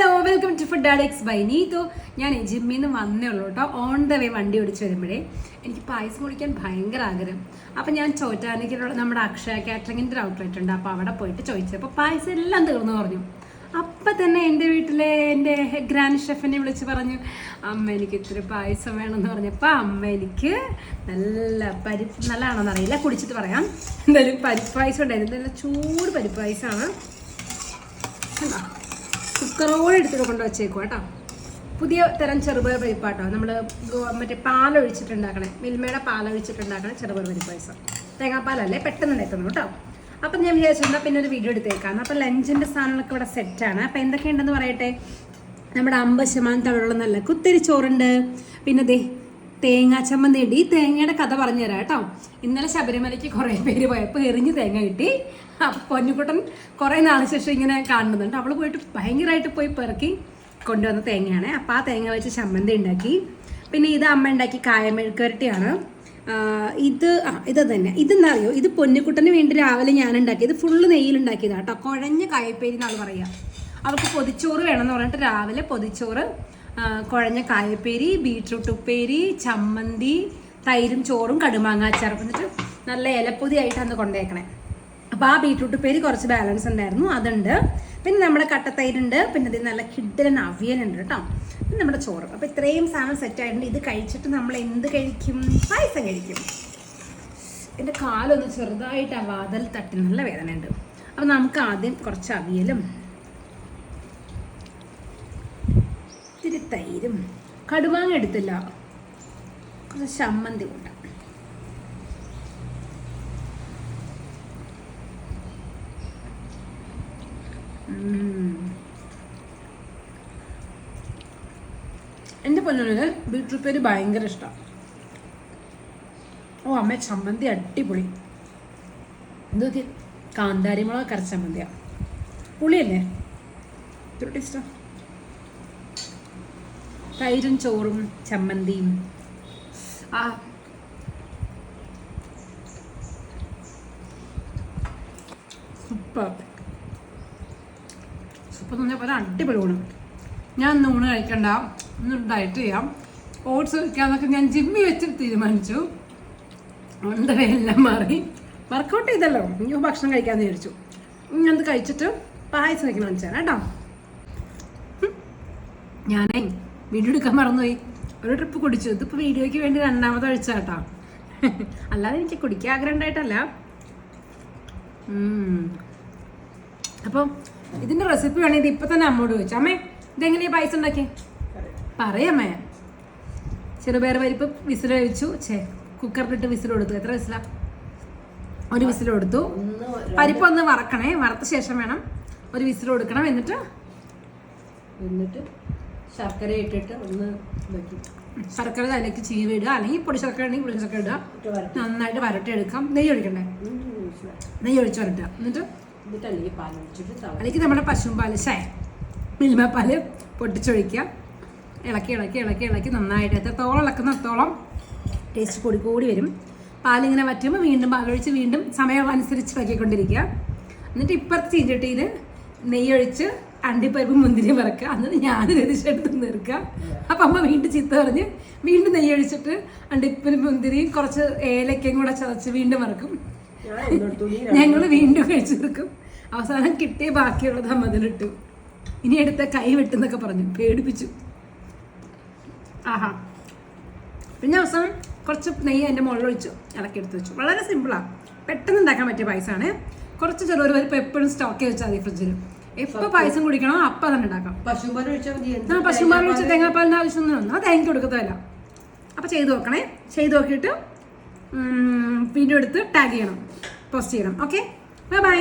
Hello welcome to food addicts by Neethu ഞാൻ ജിമ്മിൽ നിന്ന് വന്നേ ഉള്ളൂ കേട്ടോ ഓൺ ദ വേ വണ്ടി ഓടിച്ച് വരുമ്പോഴേ എനിക്ക് പായസം കുടിക്കാൻ ഭയങ്കര ആഗ്രഹം. അപ്പം ഞാൻ ചോറ്റാനിക്കലുള്ള നമ്മുടെ അക്ഷയ കാറ്ററിങ്ങിന്റെ ഒരു ഔട്ട്ലെറ്റ് ഉണ്ട്. അപ്പോൾ അവിടെ പോയിട്ട് ചോദിച്ചത് അപ്പോൾ പായസം എല്ലാം തീർന്നു പറഞ്ഞു. അപ്പം തന്നെ എന്റെ വീട്ടിലെ എന്റെ ഗ്രാൻഡ് ഷെഫിനെ വിളിച്ച് പറഞ്ഞു അമ്മ എനിക്ക് ഇത്തിരി പായസം വേണമെന്ന് പറഞ്ഞപ്പോൾ അമ്മ എനിക്ക് നല്ല പരിപ്പ് നല്ലതാണോന്ന് അറിയില്ല. കുടിച്ചിട്ട് പറയാം. എന്തായാലും പരിപ്പ് പായസം ഉണ്ടായിരുന്നു. നല്ല ചൂട് പരിപ്പ് പായസമാണ് കുക്കറോടെ എടുത്തിട്ട് കൊണ്ട് വെച്ചേക്കും കേട്ടോ. പുതിയ തരം ചെറുപയർ പരിപ്പാട്ടോ. നമ്മൾ മറ്റേ പാലൊഴിച്ചിട്ടുണ്ടാക്കണേ. മിൽമയുടെ പാലൊഴിച്ചിട്ടുണ്ടാക്കണ ചെറുപയർ പരിപ്പായസം തേങ്ങാപ്പാലല്ലേ? പെട്ടെന്ന് എത്തുന്നു കേട്ടോ. അപ്പം ഞാൻ വിചാരിച്ചിട്ടുണ്ടാ പിന്നെ ഒരു വീഡിയോ എടുത്തേക്കാം. അപ്പം ലഞ്ചിന്റെ സാധനങ്ങളൊക്കെ ഇവിടെ സെറ്റാണ് അപ്പം എന്തൊക്കെയുണ്ടെന്ന് പറയട്ടെ? നമ്മുടെ അമ്പത് ശതമാനം തവിടുള്ള നല്ല കുത്തിരി ചോറുണ്ട്. പിന്നെ ദേ തേങ്ങാ ചമ്മന്തി ഉണ്ട് ഈ തേങ്ങയുടെ കഥ പറഞ്ഞു തരാം കേട്ടോ. ഇന്നലെ ശബരിമലയ്ക്ക് കുറേ പേര് പോയപ്പോൾ എറിഞ്ഞ് തേങ്ങ കിട്ടി. അപ്പോൾ പൊന്നുകുട്ടൻ കുറേ നാളിന് ശേഷം ഇങ്ങനെ കാണുന്നുണ്ട് അവൾ പോയിട്ട് ഭയങ്കരമായിട്ട് പോയി പെറുക്കി കൊണ്ടുവന്ന തേങ്ങയാണ്. അപ്പോൾ ആ തേങ്ങ വെച്ച് ചമ്മന്തി ഉണ്ടാക്കി. പിന്നെ ഇത് അമ്മ ഉണ്ടാക്കി കായമെഴുക്കുരട്ടിയാണ് ഇത് ഇത് തന്നെ. ഇതെന്താ ഇത് പൊന്നുകുട്ടന് വേണ്ടി രാവിലെ ഞാൻ ഉണ്ടാക്കി ഇത് ഫുള്ള് നെയ്യിലുണ്ടാക്കിയതാണ് കേട്ടോ. കുഴഞ്ഞ കായപ്പേരി എന്നാണ് പറയുക. അവൾക്ക് പൊതിച്ചോറ് വേണമെന്ന് പറഞ്ഞിട്ട് രാവിലെ പൊതിച്ചോറ് കുഴഞ്ഞ കായപ്പേരി ബീട്രൂട്ട് ഉപ്പേരി ചമ്മന്തി തൈരും ചോറും കടുമാങ്ങാച്ചാറും എന്നിട്ട് നല്ല ഇലപ്പൊതി ആയിട്ട് അന്ന് കൊണ്ടേക്കണേ. അപ്പോൾ ആ ബീട്രൂട്ട് ഉപ്പേരി കുറച്ച് ബാലൻസ് ഉണ്ടായിരുന്നു. അതുണ്ട്. പിന്നെ നമ്മുടെ കട്ടത്തൈരുണ്ട്. പിന്നെ ഇത് നല്ല കിഡ്ഡലൻ അവിയലുണ്ട് കേട്ടോ. പിന്നെ നമ്മുടെ ചോറ്. അപ്പോൾ ഇത്രയും സാധനം സെറ്റ് ആയിട്ടുണ്ട്. ഇത് കഴിച്ചിട്ട് നമ്മൾ എന്ത് കഴിക്കും? പായസം കഴിക്കും. എന്റെ കാലൊന്ന് ചെറുതായിട്ട് ആ വാതൽ തട്ടി നല്ല വേദനയുണ്ട്. അപ്പോൾ നമുക്ക് ആദ്യം കുറച്ച് അവിയലും ഇത്തിരി തൈരും. കടുമാങ്ങ എടുത്തില്ല. കുറച്ച് ചമ്മന്തി കൂട്ടാം. എന്റെ പൊന്നിന് ബീട്രൂട്ട് പേര് ഭയങ്കര ഇഷ്ടമാണ് ഓ അമ്മ ചമ്മന്തി അടിപൊളി. എന്തൊക്കെ കാന്താരി മുളക് കരച്ച ചമ്മന്തിയാ. പുളിയല്ലേ? ഇത്ര ടേസ്റ്റാ തൈരും ചോറും ചമ്മന്തിയും. ആ. സൂപ്പർ. സൂപ്പർ എന്ന് പറഞ്ഞാൽ അടിപൊളി ഊണ്. ഞാൻ ഇന്ന് ഊണ് കഴിക്കണ്ട. ഇന്ന് ഡയറ്റ് ചെയ്യാം. ഓട്സ് കഴിക്കാന്നൊക്കെ ഞാൻ ജിമ്മി വെച്ച് തീരുമാനിച്ചു. ഉണ്ടെല്ലാം മാറി. വർക്കൗട്ട് ചെയ്തല്ലോ. ഇനി ഭക്ഷണം കഴിക്കാമെന്ന് വിചാരിച്ചു. ഇനി കഴിച്ചിട്ട് പായസം വയ്ക്കണം വെച്ചാൽ കേട്ടോ. ഞാനേ വീഡിയോ എടുക്കാൻ മറന്നുപോയി. ഒരു ട്രിപ്പ് കുടിച്ചു. ഇതിപ്പോൾ വീഡിയോയ്ക്ക് വേണ്ടി രണ്ടാമത് ഒഴിച്ചാട്ടോ അല്ലാതെ എനിക്ക് കുടിക്കാൻ ആഗ്രഹം ഉണ്ടായിട്ടല്ല. അപ്പം ഇതിന്റെ റെസിപ്പി വേണമെങ്കിൽ ഇത് ഇപ്പൊ തന്നെ അമ്മോട് ചോദിച്ചു. അമ്മേ ഇതെങ്ങനെയാ പായസം ഉണ്ടാക്കി പറയാമേ ചെറുപയർ വരിപ്പ് വിസിൽ കഴിച്ചു ചേ കുക്കറിലിട്ട് വിസിൽ കൊടുത്തു. എത്ര വിസിലാ? ഒരു വിസിൽ കൊടുത്തു. പരിപ്പ് ഒന്ന് വറക്കണേ. വറുത്ത ശേഷം വേണം ഒരു വിസിൽ കൊടുക്കണം. എന്നിട്ട്? എന്നിട്ട്? ശർക്കര ഇട്ടിട്ട് ഒന്ന് വെക്കും ശർക്കര അതിലേക്ക് ചീവ് ഇടുക. അല്ലെങ്കിൽ പൊടി ശർക്കര ഉണ്ടെങ്കിൽ പൊടി ശർക്കര ഇടുക. വരട്ടി നന്നായിട്ട് വരട്ടി എടുക്കാം നെയ്യ് ഒഴിക്കണ്ടേ. നെയ്യ് ഒഴിച്ച് വരട്ടുക. എന്നിട്ട് എന്നിട്ട് അല്ലെങ്കിൽ പാൽ ഒഴിച്ചിട്ട് അല്ലെങ്കിൽ നമ്മുടെ പശുമ്പാൽ ശായ മിൽമപ്പാൽ പൊട്ടിച്ചൊഴിക്കുക. ഇളക്കി ഇളക്കി ഇളക്കി ഇളക്കി നന്നായിട്ട് എത്രത്തോളം ഇളക്കുന്നത്തോളം ടേസ്റ്റ് കൂടി കൂടി വരും. പാലിങ്ങനെ വറ്റുമ്പോൾ വീണ്ടും പാലൊഴിച്ച് വീണ്ടും സമയം അനുസരിച്ച് ഇളക്കിക്കൊണ്ടിരിക്കുക. എന്നിട്ട് ഇപ്പുറത്ത് ചീഞ്ചട്ടിയിൽ നെയ്യൊഴിച്ച് അണ്ടിപ്പരിപ്പ് മുന്തിരി വറക്കുക. അന്ന് ഞാൻ രതിച്ചെടുത്ത് നിർക്കുക അപ്പം അമ്മ വീണ്ടും ചീത്ത പറഞ്ഞ് വീണ്ടും നെയ്യൊഴിച്ചിട്ട് അണ്ടിപ്പരിപ്പ് മുന്തിരിയും കുറച്ച് ഏലക്കയും കൂടെ ചതച്ച് വീണ്ടും വറക്കും. ഞങ്ങൾ വീണ്ടും കഴിച്ചു തീർക്കും. അവസാനം കിട്ടിയ ബാക്കിയുള്ളത് അമ്മതിലിട്ടു ഇനി എടുത്ത കൈ വെട്ടുന്നൊക്കെ പറഞ്ഞു. പേടിപ്പിച്ചു. ആഹാ. പിന്നെ അവസാനം കുറച്ച് നെയ്യ് എന്റെ മുകളിൽ ഒഴിച്ചു. ഇളക്കി എടുത്ത് വെച്ചു. വളരെ സിമ്പിളാണ് പെട്ടെന്ന് ഉണ്ടാക്കാൻ പറ്റിയ പായസമാണ് കുറച്ച് ചെറുപയർ പരിപ്പ് എപ്പോഴും സ്റ്റോക്ക് വെച്ചാൽ മതി ഫ്രിഡ്ജിൽ എപ്പോൾ പായസം കുടിക്കണോ അപ്പൊ തന്നെ ഉണ്ടാക്കാം. പശുമ്പാൽ ഒഴിച്ചാൽ പശുമാർ ഒഴിച്ച തേങ്ങാപ്പാലിന് ആവശ്യമൊന്നും ഒന്നും ആ തേങ്ങ കൊടുക്കത്തല്ല. അപ്പൊ ചെയ്ത് നോക്കണേ. ചെയ്ത് നോക്കിയിട്ട് വീഡിയോ എടുത്ത് ടാഗ് ചെയ്യണം. പോസ്റ്റ് ചെയ്യണം. Okay bye bye